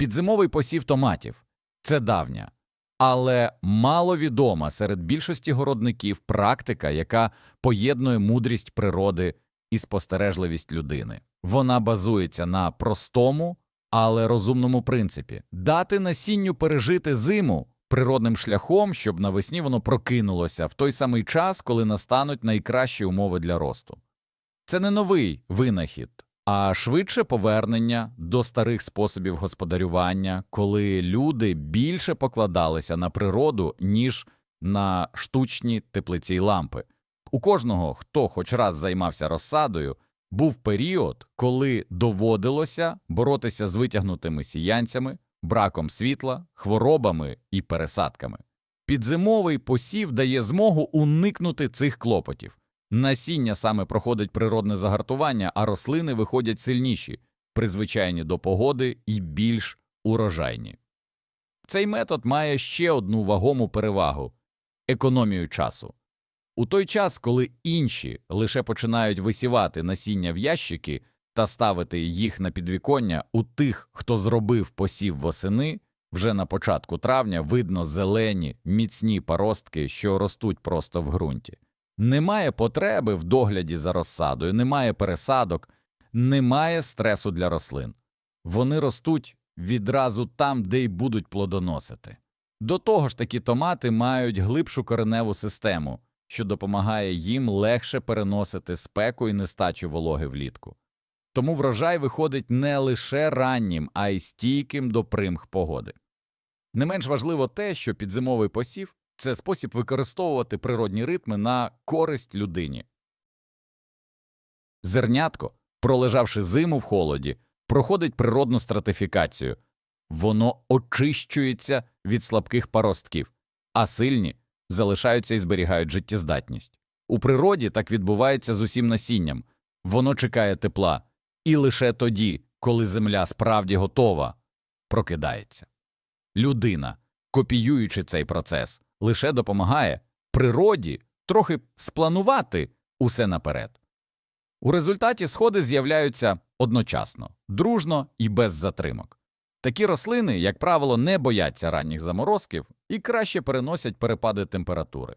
Підзимовий посів томатів це давня, але маловідома серед більшості городників практика, яка поєднує мудрість природи і спостережливість людини. Вона базується на простому, але розумному принципі дати насінню пережити зиму природним шляхом, щоб навесні воно прокинулося в той самий час, коли настануть найкращі умови для росту. Це не новий винахід, а швидше повернення до старих способів господарювання, коли люди більше покладалися на природу, ніж на штучні теплиці й лампи. У кожного, хто хоч раз займався розсадою, був період, коли доводилося боротися з витягнутими сіянцями, браком світла, хворобами і пересадками. Підзимовий посів дає змогу уникнути цих клопотів. Насіння саме проходить природне загартування, а рослини виходять сильніші, призвичайні до погоди і більш урожайні. Цей метод має ще одну вагому перевагу економію часу. У той час, коли інші лише починають висівати насіння в ящики та ставити їх на підвіконня, у тих, хто зробив посів восени, вже на початку травня видно зелені, міцні паростки, що ростуть просто в ґрунті. Немає потреби в догляді за розсадою, немає пересадок, немає стресу для рослин. Вони ростуть відразу там, де й будуть плодоносити. До того ж, такі томати мають глибшу кореневу систему, що допомагає їм легше переносити спеку і нестачу вологи влітку. Тому врожай виходить не лише раннім, а й стійким до примх погоди. Не менш важливо те, що підзимовий посів це спосіб використовувати природні ритми на користь людині. Зернятко, пролежавши зиму в холоді, проходить природну стратифікацію, воно очищується від слабких паростків, а сильні залишаються і зберігають життєздатність. У природі так відбувається з усім насінням воно чекає тепла, і лише тоді, коли земля справді готова, прокидається. Людина, копіюючи цей процес, лише допомагає природі трохи спланувати усе наперед. У результаті сходи з'являються одночасно, дружно і без затримок. Такі рослини, як правило, не бояться ранніх заморозків і краще переносять перепади температури.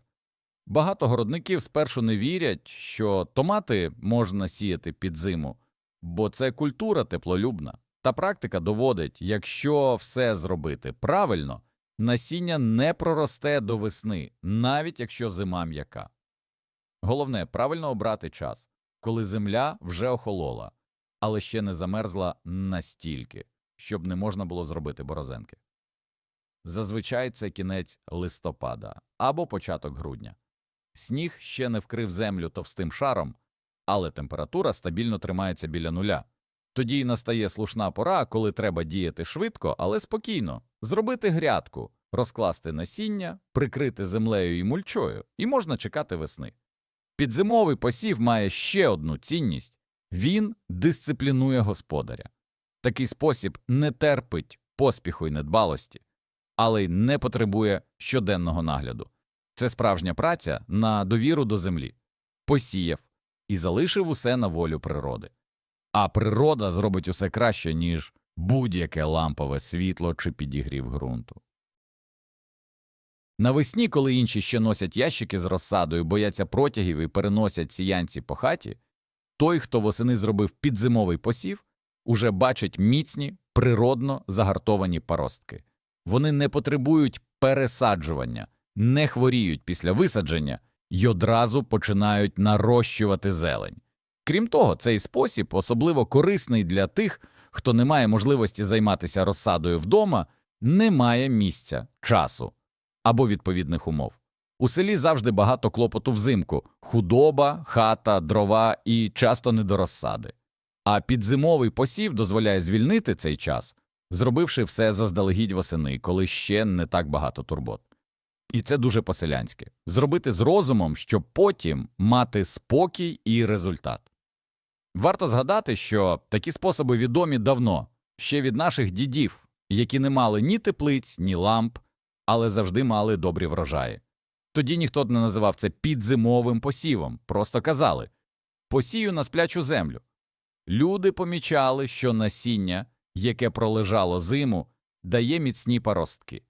Багато городників спершу не вірять, що томати можна сіяти під зиму, бо це культура теплолюбна. Та практика доводить, якщо все зробити правильно, насіння не проросте до весни, навіть якщо зима м'яка. Головне правильно обрати час, коли земля вже охолола, але ще не замерзла настільки, щоб не можна було зробити борозенки. Зазвичай це кінець листопада або початок грудня. Сніг ще не вкрив землю товстим шаром, але температура стабільно тримається біля нуля. Тоді й настає слушна пора, коли треба діяти швидко, але спокійно, зробити грядку, розкласти насіння, прикрити землею і мульчою, і можна чекати весни. Підзимовий посів має ще одну цінність він дисциплінує господаря. Такий спосіб не терпить поспіху й недбалості, але й не потребує щоденного нагляду. Це справжня праця на довіру до землі, посіяв і залишив усе на волю природи. А природа зробить усе краще, ніж будь-яке лампове світло чи підігрів ґрунту. Навесні, коли інші ще носять ящики з розсадою, бояться протягів і переносять сіянці по хаті, той, хто восени зробив підзимовий посів, уже бачить міцні, природно загартовані паростки. Вони не потребують пересаджування, не хворіють після висадження й одразу починають нарощувати зелень. Крім того, цей спосіб особливо корисний для тих, хто не має можливості займатися розсадою вдома, не має місця, часу або відповідних умов. У селі завжди багато клопоту взимку худоба, хата, дрова і часто не до розсади. А підзимовий посів дозволяє звільнити цей час, зробивши все заздалегідь восени, коли ще не так багато турбот. І це дуже по-селянськи зробити з розумом, щоб потім мати спокій і результат. Варто згадати, що такі способи відомі давно, ще від наших дідів, які не мали ні теплиць, ні ламп, але завжди мали добрі врожаї. Тоді ніхто не називав це підзимовим посівом, просто казали посію на сплячу землю. Люди помічали, що насіння, яке пролежало зиму, дає міцні паростки.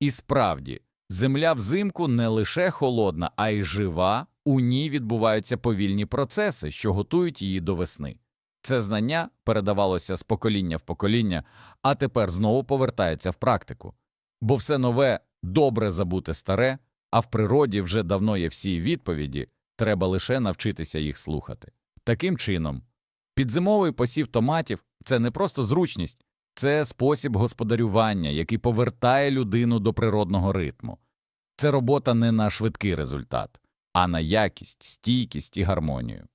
І справді, земля взимку не лише холодна, а й жива, у ній відбуваються повільні процеси, що готують її до весни. Це знання передавалося з покоління в покоління, а тепер знову повертається в практику. Бо все нове добре забути старе, а в природі вже давно є всі відповіді, треба лише навчитися їх слухати. Таким чином, підзимовий посів томатів це не просто зручність, це спосіб господарювання, який повертає людину до природного ритму. Це робота не на швидкий результат, а на якість, стійкість і гармонію.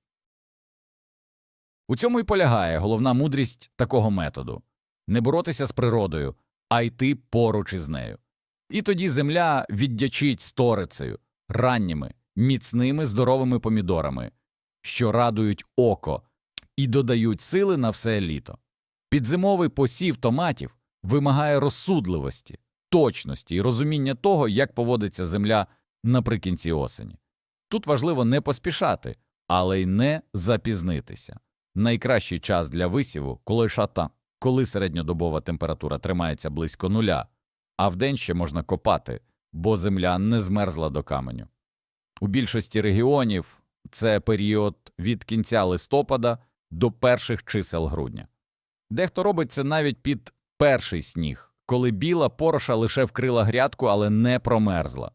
У цьому і полягає головна мудрість такого методу не боротися з природою, а йти поруч із нею. І тоді земля віддячить сторицею, ранніми, міцними здоровими помідорами, що радують око і додають сили на все літо. Підзимовий посів томатів вимагає розсудливості, точності і розуміння того, як поводиться земля наприкінці осені. Тут важливо не поспішати, але й не запізнитися. Найкращий час для висіву, коли шата, коли середньодобова температура тримається близько нуля, а вдень ще можна копати, бо земля не змерзла до каменю. У більшості регіонів це період від кінця листопада до перших чисел грудня. Дехто робить це навіть під перший сніг, коли біла пороша лише вкрила грядку, але не промерзла.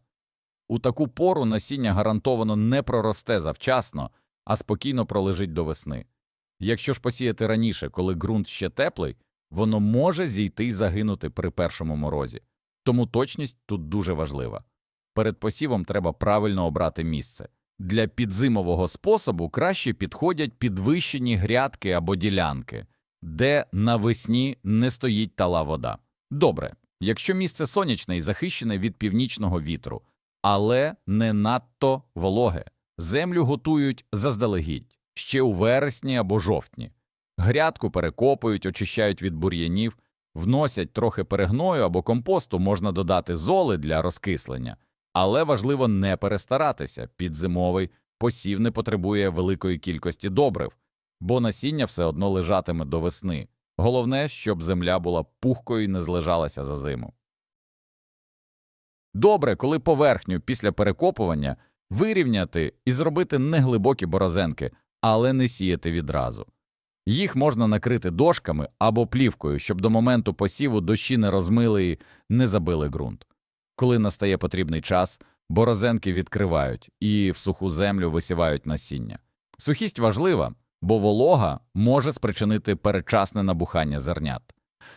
У таку пору насіння гарантовано не проросте завчасно, а спокійно пролежить до весни. Якщо ж посіяти раніше, коли ґрунт ще теплий, воно може зійти й загинути при першому морозі. Тому точність тут дуже важлива. Перед посівом треба правильно обрати місце. Для підзимового способу краще підходять підвищені грядки або ділянки, де навесні не стоїть тала вода. Добре, якщо місце сонячне і захищене від північного вітру, але не надто вологе, землю готують заздалегідь, ще у вересні або жовтні. Грядку перекопують, очищають від бур'янів, вносять трохи перегною або компосту, можна додати золи для розкислення, але важливо не перестаратися. Підзимовий посів не потребує великої кількості добрив, бо насіння все одно лежатиме до весни. Головне, щоб земля була пухкою і не злежалася за зиму. Добре, коли поверхню після перекопування вирівняти і зробити неглибокі борозенки, але не сіяти відразу. Їх можна накрити дошками або плівкою, щоб до моменту посіву дощі не розмили і не забили ґрунт. Коли настає потрібний час, борозенки відкривають і в суху землю висівають насіння. Сухість важлива, бо волога може спричинити передчасне набухання зернят.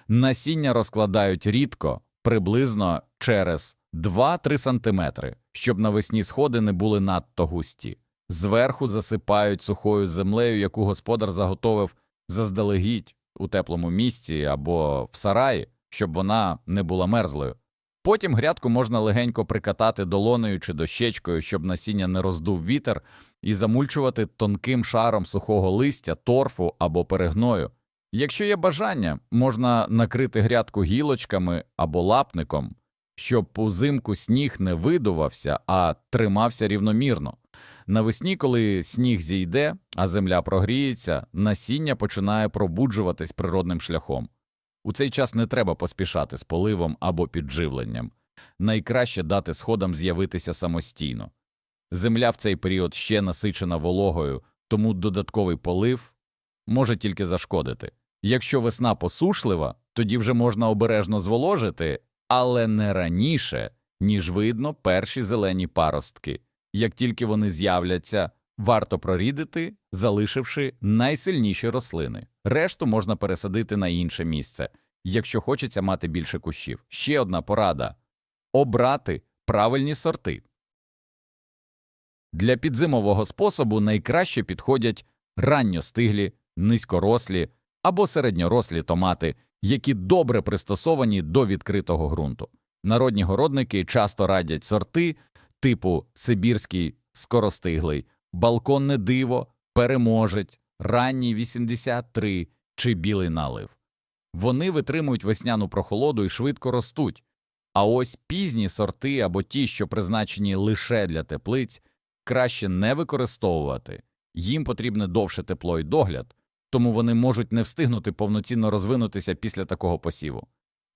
Насіння розкладають рідко, приблизно через 2-3 см, щоб навесні сходи не були надто густі. Зверху засипають сухою землею, яку господар заготовив заздалегідь у теплому місці або в сараї, щоб вона не була мерзлою. Потім грядку можна легенько прикатати долонею чи дощечкою, щоб насіння не роздув вітер, і замульчувати тонким шаром сухого листя, торфу або перегною. Якщо є бажання, можна накрити грядку гілочками або лапником, щоб узимку сніг не видувався, а тримався рівномірно. Навесні, коли сніг зійде, а земля прогріється, насіння починає пробуджуватись природним шляхом. У цей час не треба поспішати з поливом або підживленням. Найкраще дати сходам з'явитися самостійно. Земля в цей період ще насичена вологою, тому додатковий полив може тільки зашкодити. Якщо весна посушлива, тоді вже можна обережно зволожити, але не раніше, ніж видно перші зелені паростки. Як тільки вони з'являться, варто прорідити, залишивши найсильніші рослини. Решту можна пересадити на інше місце, якщо хочеться мати більше кущів. Ще одна порада обрати правильні сорти. Для підзимового способу найкраще підходять ранньостиглі, низькорослі або середньорослі томати, які добре пристосовані до відкритого ґрунту. Народні городники часто радять сорти типу Сибірський скоростиглий, балконне диво, переможець, ранній 83 чи білий налив. Вони витримують весняну прохолоду і швидко ростуть. А ось пізні сорти або ті, що призначені лише для теплиць, краще не використовувати, їм потрібне довше тепло і догляд, тому вони можуть не встигнути повноцінно розвинутися після такого посіву.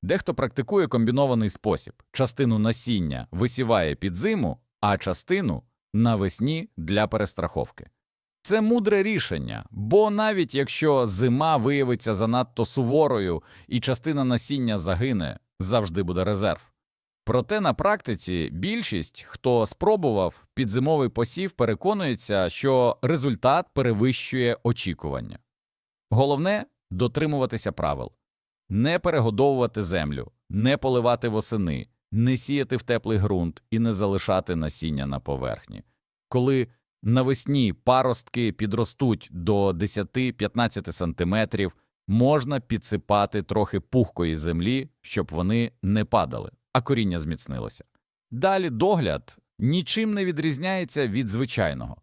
Дехто практикує комбінований спосіб: частину насіння висіває під зиму, а частину навесні для перестраховки. Це мудре рішення, бо навіть якщо зима виявиться занадто суворою і частина насіння загине, завжди буде резерв. Проте на практиці більшість, хто спробував підзимовий посів, переконується, що результат перевищує очікування. Головне дотримуватися правил не перегодовувати землю, не поливати восени, не сіяти в теплий ґрунт і не залишати насіння на поверхні. Коли навесні паростки підростуть до 10-15 сантиметрів, можна підсипати трохи пухкої землі, щоб вони не падали, а коріння зміцнилося. Далі догляд нічим не відрізняється від звичайного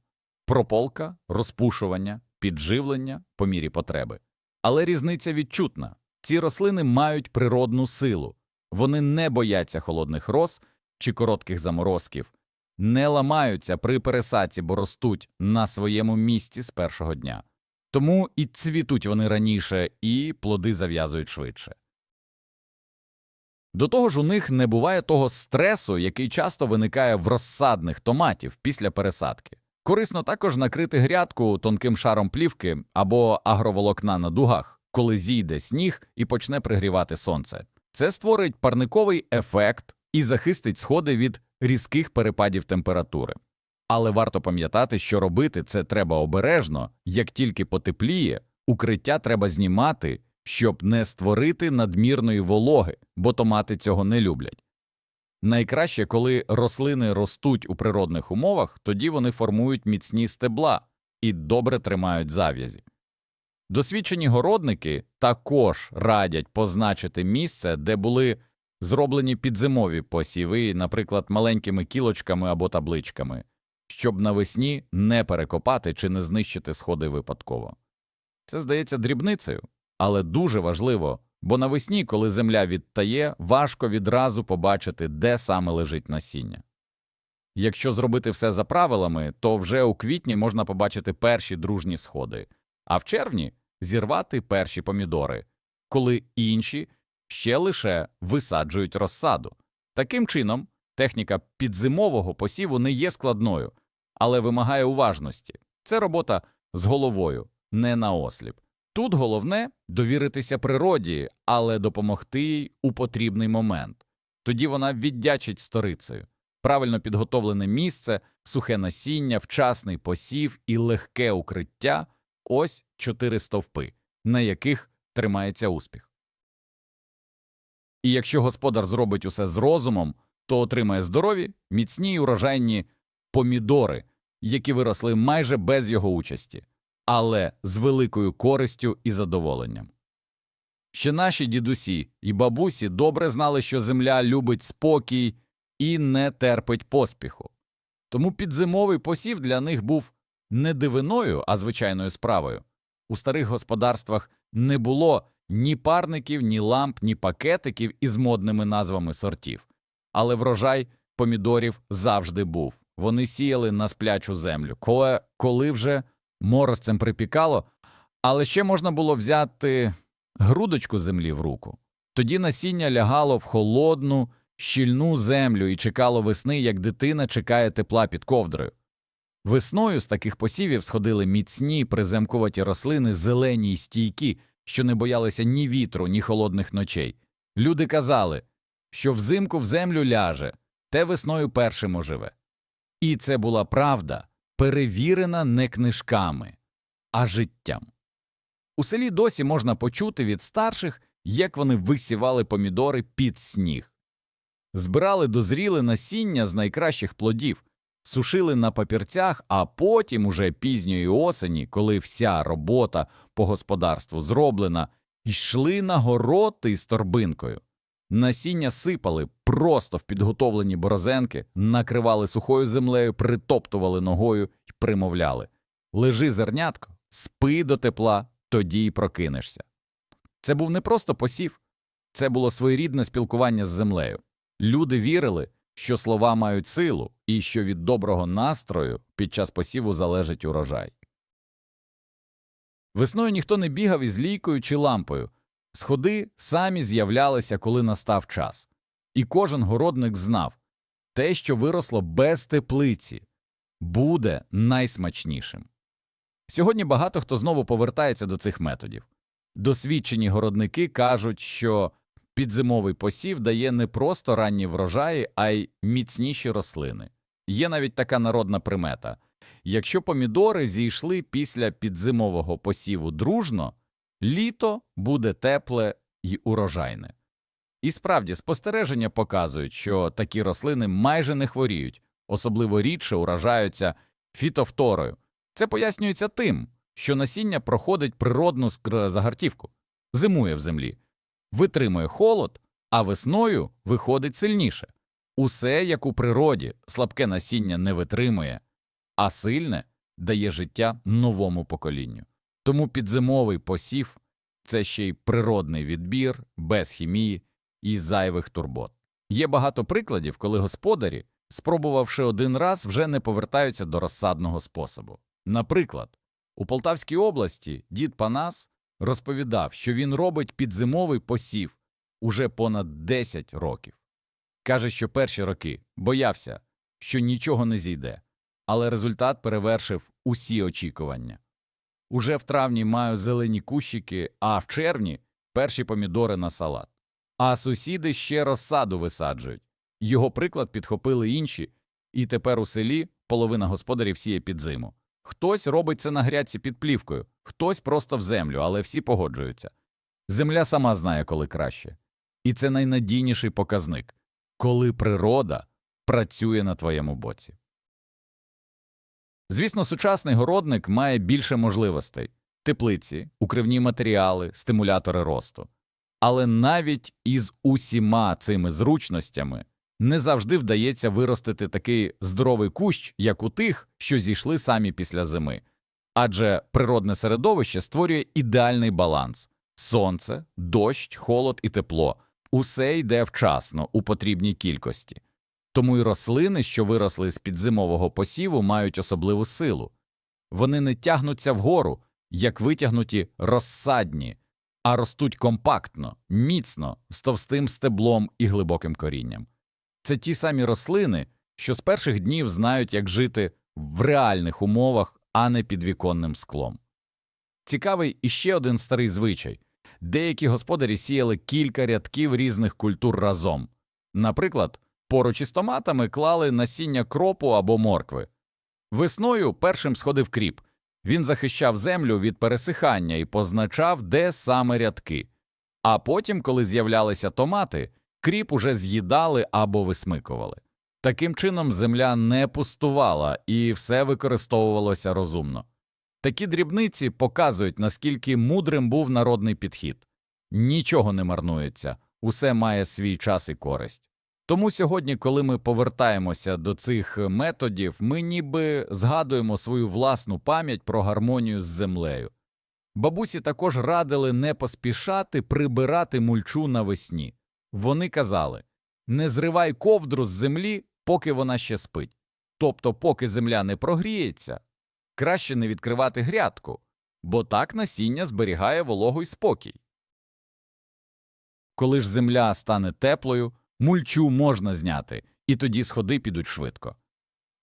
прополка, розпушування, підживлення по мірі потреби. Але різниця відчутна. Ці рослини мають природну силу, вони не бояться холодних роз чи коротких заморозків, не ламаються при пересадці, бо ростуть на своєму місці з першого дня. Тому і цвітуть вони раніше, і плоди зав'язують швидше. До того ж, у них не буває того стресу, який часто виникає в розсадних томатів після пересадки. Корисно також накрити грядку тонким шаром плівки або агроволокна на дугах, коли зійде сніг і почне пригрівати сонце. Це створить парниковий ефект і захистить сходи від різких перепадів температури. Але варто пам'ятати, що робити це треба обережно, як тільки потепліє, укриття треба знімати, щоб не створити надмірної вологи, бо томати цього не люблять. Найкраще, коли рослини ростуть у природних умовах, тоді вони формують міцні стебла і добре тримають зав'язі. Досвідчені городники також радять позначити місце, де були зроблені підзимові посіви, наприклад, маленькими кілочками або табличками, щоб навесні не перекопати чи не знищити сходи випадково. Це здається дрібницею, але дуже важливо, бо навесні, коли земля відтає, важко відразу побачити, де саме лежить насіння. Якщо зробити все за правилами, то вже у квітні можна побачити перші дружні сходи, а в червні зірвати перші помідори, коли інші ще лише висаджують розсаду. Таким чином, техніка підзимового посіву не є складною, але вимагає уважності. Це робота з головою, не наосліп. Тут головне довіритися природі, але допомогти їй у потрібний момент. Тоді вона віддячить сторицею. Правильно підготовлене місце, сухе насіння, вчасний посів і легке укриття ось чотири стовпи, на яких тримається успіх. І якщо господар зробить усе з розумом, то отримає здорові, міцні й урожайні помідори, які виросли майже без його участі, але з великою користю і задоволенням. Ще наші дідусі і бабусі добре знали, що земля любить спокій і не терпить поспіху. Тому підзимовий посів для них був не дивиною, а звичайною справою. У старих господарствах не було ні парників, ні ламп, ні пакетиків із модними назвами сортів, але врожай помідорів завжди був. Вони сіяли на сплячу землю, коли, коли вже морозцем припікало, але ще можна було взяти грудочку землі в руку. Тоді насіння лягало в холодну, щільну землю і чекало весни, як дитина чекає тепла під ковдрою. Весною з таких посівів сходили міцні приземкуваті рослини, зелені й стійкі, що не боялися ні вітру, ні холодних ночей. Люди казали, що взимку в землю ляже, те весною першим оживе. І це була правда, перевірена не книжками, а життям. У селі досі можна почути від старших, як вони висівали помідори під сніг, збирали дозріле насіння з найкращих плодів, сушили на папірцях, а потім, уже пізньої осені, коли вся робота по господарству зроблена, йшли на город із торбинкою. Насіння сипали просто в підготовлені борозенки, накривали сухою землею, притоптували ногою і примовляли Лежи, зернятко, спи до тепла, тоді й прокинешся. Це був не просто посів, це було своєрідне спілкування з землею. Люди вірили, що слова мають силу і що від доброго настрою під час посіву залежить урожай. Весною ніхто не бігав із лійкою чи лампою, Сходи самі з'являлися, коли настав час, і кожен городник знав те, що виросло без теплиці, буде найсмачнішим. Сьогодні багато хто знову повертається до цих методів. Досвідчені городники кажуть, що підзимовий посів дає не просто ранні врожаї, а й міцніші рослини. Є навіть така народна примета якщо помідори зійшли після підзимового посіву дружно, літо буде тепле й урожайне. І справді спостереження показують, що такі рослини майже не хворіють, особливо рідше уражаються фітофторою. Це пояснюється тим, що насіння проходить природну загартівку, зимує в землі, витримує холод, а весною виходить сильніше. Усе як у природі, слабке насіння не витримує, а сильне дає життя новому поколінню. Тому підзимовий посів це ще й природний відбір, без хімії і зайвих турбот. Є багато прикладів, коли господарі, спробувавши один раз, вже не повертаються до розсадного способу. Наприклад, у Полтавській області дід Панас розповідав, що він робить підзимовий посів уже понад 10 років. Каже, що перші роки боявся, що нічого не зійде, але результат перевершив усі очікування. Уже в травні маю зелені кущики, а в червні перші помідори на салат. А сусіди ще розсаду висаджують. Його приклад підхопили інші, і тепер у селі половина господарів сіє під зиму. Хтось робить це на грядці під плівкою, хтось просто в землю, але всі погоджуються. Земля сама знає, коли краще. І це найнадійніший показник, коли природа працює на твоєму боці. Звісно, сучасний городник має більше можливостей теплиці, укривні матеріали, стимулятори росту. Але навіть із усіма цими зручностями не завжди вдається виростити такий здоровий кущ, як у тих, що зійшли самі після зими. Адже природне середовище створює ідеальний баланс сонце, дощ, холод і тепло усе йде вчасно у потрібній кількості. Тому й рослини, що виросли з підзимового посіву, мають особливу силу. Вони не тягнуться вгору, як витягнуті розсадні, а ростуть компактно, міцно, з товстим стеблом і глибоким корінням. Це ті самі рослини, що з перших днів знають, як жити в реальних умовах, а не під віконним склом. Цікавий іще один старий звичай деякі господарі сіяли кілька рядків різних культур разом. Наприклад, поруч із томатами клали насіння кропу або моркви. Весною першим сходив кріп. Він захищав землю від пересихання і позначав, де саме рядки. А потім, коли з'являлися томати, кріп уже з'їдали або висмикували. Таким чином земля не пустувала і все використовувалося розумно. Такі дрібниці показують, наскільки мудрим був народний підхід. Нічого не марнується, усе має свій час і користь. Тому сьогодні, коли ми повертаємося до цих методів, ми ніби згадуємо свою власну пам'ять про гармонію з землею. Бабусі також радили не поспішати прибирати мульчу навесні. Вони казали не зривай ковдру з землі, поки вона ще спить. Тобто, поки земля не прогріється, краще не відкривати грядку, бо так насіння зберігає вологу й спокій. Коли ж земля стане теплою, мульчу можна зняти, і тоді сходи підуть швидко.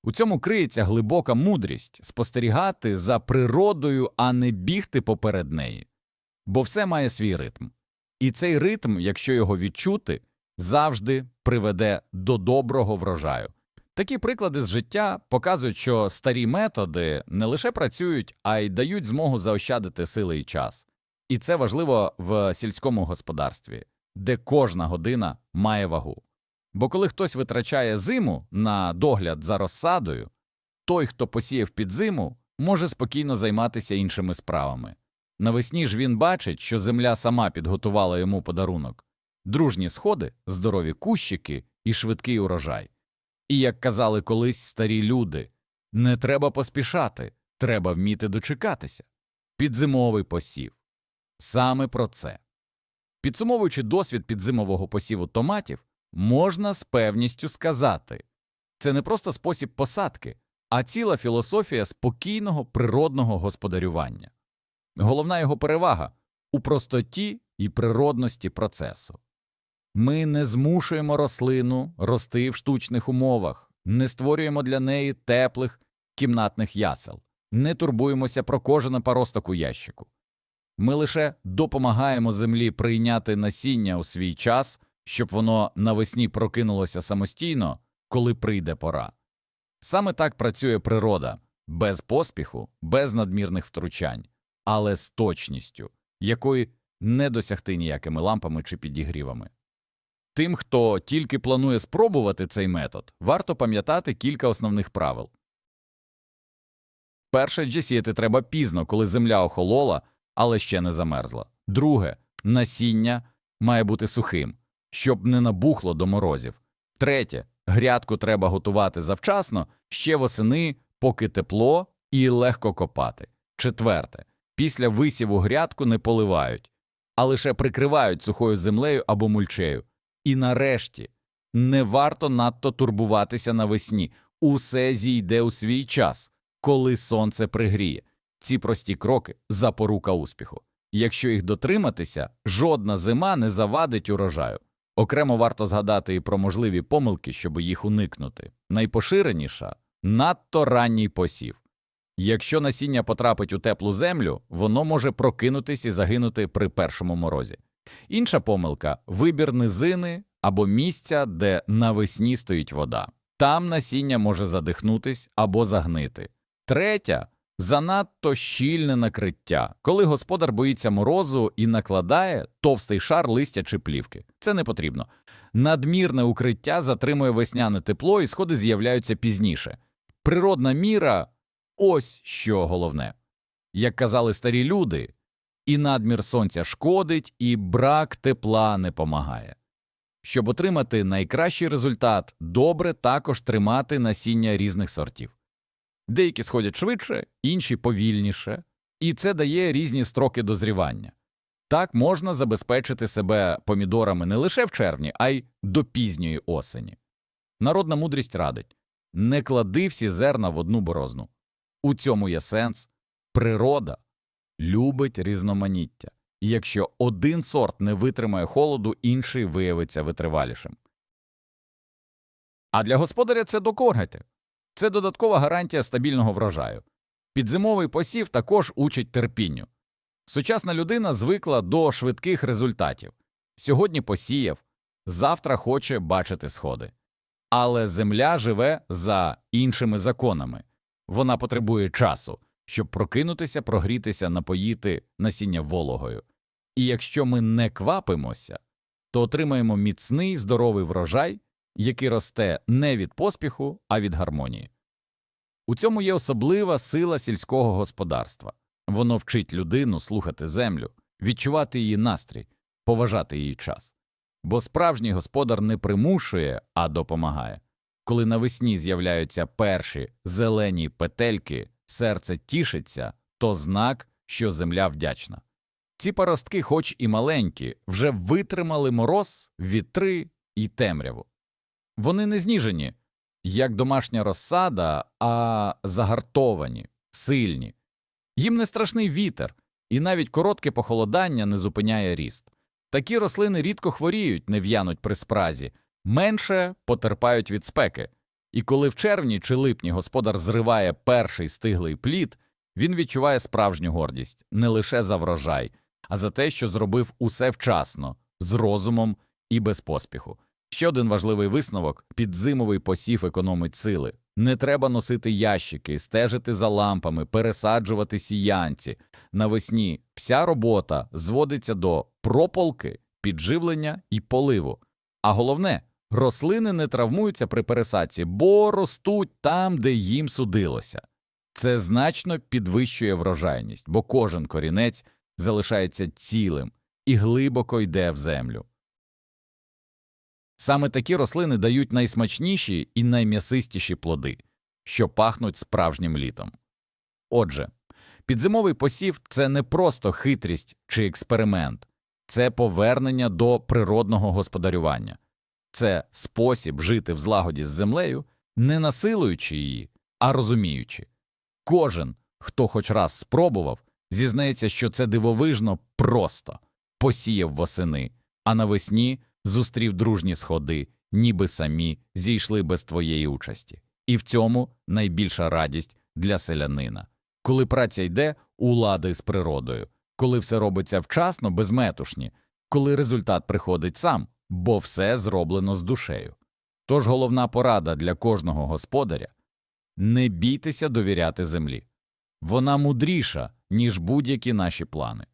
У цьому криється глибока мудрість спостерігати за природою, а не бігти поперед неї. Бо все має свій ритм. І цей ритм, якщо його відчути, завжди приведе до доброго врожаю. Такі приклади з життя показують, що старі методи не лише працюють, а й дають змогу заощадити сили і час. І це важливо в сільському господарстві, де кожна година має вагу. Бо коли хтось витрачає зиму на догляд за розсадою, той, хто посіяв під зиму, може спокійно займатися іншими справами. Навесні ж він бачить, що земля сама підготувала йому подарунок дружні сходи, здорові кущики і швидкий урожай. І як казали колись старі люди, не треба поспішати, треба вміти дочекатися. Підзимовий посів. Саме про це. Підсумовуючи досвід підзимового посіву томатів, можна з певністю сказати це не просто спосіб посадки, а ціла філософія спокійного природного господарювання. Головна його перевага у простоті і природності процесу. Ми не змушуємо рослину рости в штучних умовах, не створюємо для неї теплих кімнатних ясел, не турбуємося про кожен паросток у ящику. Ми лише допомагаємо землі прийняти насіння у свій час, щоб воно навесні прокинулося самостійно, коли прийде пора. Саме так працює природа без поспіху, без надмірних втручань, але з точністю, якої не досягти ніякими лампами чи підігрівами. Тим, хто тільки планує спробувати цей метод, варто пам'ятати кілька основних правил. Перше, сіяти треба пізно, коли земля охолола, але ще не замерзла. Друге, насіння має бути сухим, щоб не набухло до морозів. Третє, грядку треба готувати завчасно, ще восени, поки тепло і легко копати. Четверте, після висіву грядку не поливають, а лише прикривають сухою землею або мульчею. І нарешті не варто надто турбуватися навесні. Усе зійде у свій час, коли сонце пригріє. Ці прості кроки запорука успіху. Якщо їх дотриматися, жодна зима не завадить урожаю. Окремо варто згадати і про можливі помилки, щоб їх уникнути. Найпоширеніша надто ранній посів. Якщо насіння потрапить у теплу землю, воно може прокинутись і загинути при першому морозі. Інша помилка вибір низини або місця, де навесні стоїть вода. Там насіння може задихнутись або загнити. Третя занадто щільне накриття, коли господар боїться морозу і накладає товстий шар листя чи плівки. Це не потрібно. Надмірне укриття затримує весняне тепло і сходи з'являються пізніше. Природна міра ось що головне. Як казали старі люди, і надмір сонця шкодить, і брак тепла не помагає. Щоб отримати найкращий результат, добре також тримати насіння різних сортів. Деякі сходять швидше, інші повільніше, і це дає різні строки дозрівання. Так можна забезпечити себе помідорами не лише в червні, а й до пізньої осені. Народна мудрість радить не клади всі зерна в одну борозну. У цьому є сенс. Природа любить різноманіття, і якщо один сорт не витримає холоду, інший виявиться витривалішим. А для господаря це докоргати. Це додаткова гарантія стабільного врожаю. Підзимовий посів також учить терпінню. Сучасна людина звикла до швидких результатів. Сьогодні посіяв, завтра хоче бачити сходи. Але земля живе за іншими законами. Вона потребує часу, щоб прокинутися, прогрітися, напоїти насіння вологою. І якщо ми не квапимося, то отримаємо міцний здоровий врожай, який росте не від поспіху, а від гармонії. У цьому є особлива сила сільського господарства воно вчить людину слухати землю, відчувати її настрій, поважати її час. Бо справжній господар не примушує, а допомагає. Коли навесні з'являються перші зелені петельки, серце тішиться, то знак, що земля вдячна. Ці паростки, хоч і маленькі, вже витримали мороз, вітри і темряву. Вони не зніжені, як домашня розсада, а загартовані, сильні. Їм не страшний вітер, і навіть коротке похолодання не зупиняє ріст. Такі рослини рідко хворіють, не в'януть при спразі, менше потерпають від спеки. І коли в червні чи липні господар зриває перший стиглий плід, він відчуває справжню гордість не лише за врожай, а за те, що зробив усе вчасно, з розумом і без поспіху. Ще один важливий висновок підзимовий посів економить сили. Не треба носити ящики, стежити за лампами, пересаджувати сіянці. Навесні вся робота зводиться до прополки, підживлення і поливу. А головне, рослини не травмуються при пересадці, бо ростуть там, де їм судилося. Це значно підвищує врожайність, бо кожен корінець залишається цілим і глибоко йде в землю. Саме такі рослини дають найсмачніші і найм'ясистіші плоди, що пахнуть справжнім літом. Отже, підзимовий посів це не просто хитрість чи експеримент, це повернення до природного господарювання, це спосіб жити в злагоді з землею, не насилуючи її, а розуміючи. Кожен, хто хоч раз спробував, Зізнається, що це дивовижно просто посіяв восени, а навесні зустрів дружні сходи, ніби самі зійшли без твоєї участі. І в цьому найбільша радість для селянина. Коли праця йде у лади з природою, коли все робиться вчасно, без метушні, коли результат приходить сам, бо все зроблено з душею. Тож головна порада для кожного господаря не бійтеся довіряти землі. Вона мудріша, ніж будь-які наші плани.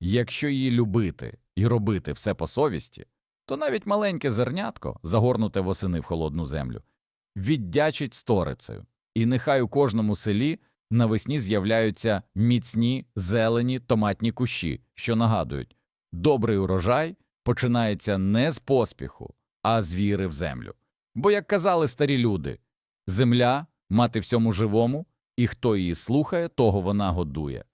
Якщо її любити і робити все по совісті, то навіть маленьке зернятко, загорнуте восени в холодну землю, віддячить сторицею, і нехай у кожному селі навесні з'являються міцні зелені томатні кущі, що нагадують, добрий урожай починається не з поспіху, а з віри в землю. Бо, як казали старі люди, земля мати всьому живому, і хто її слухає, того вона годує.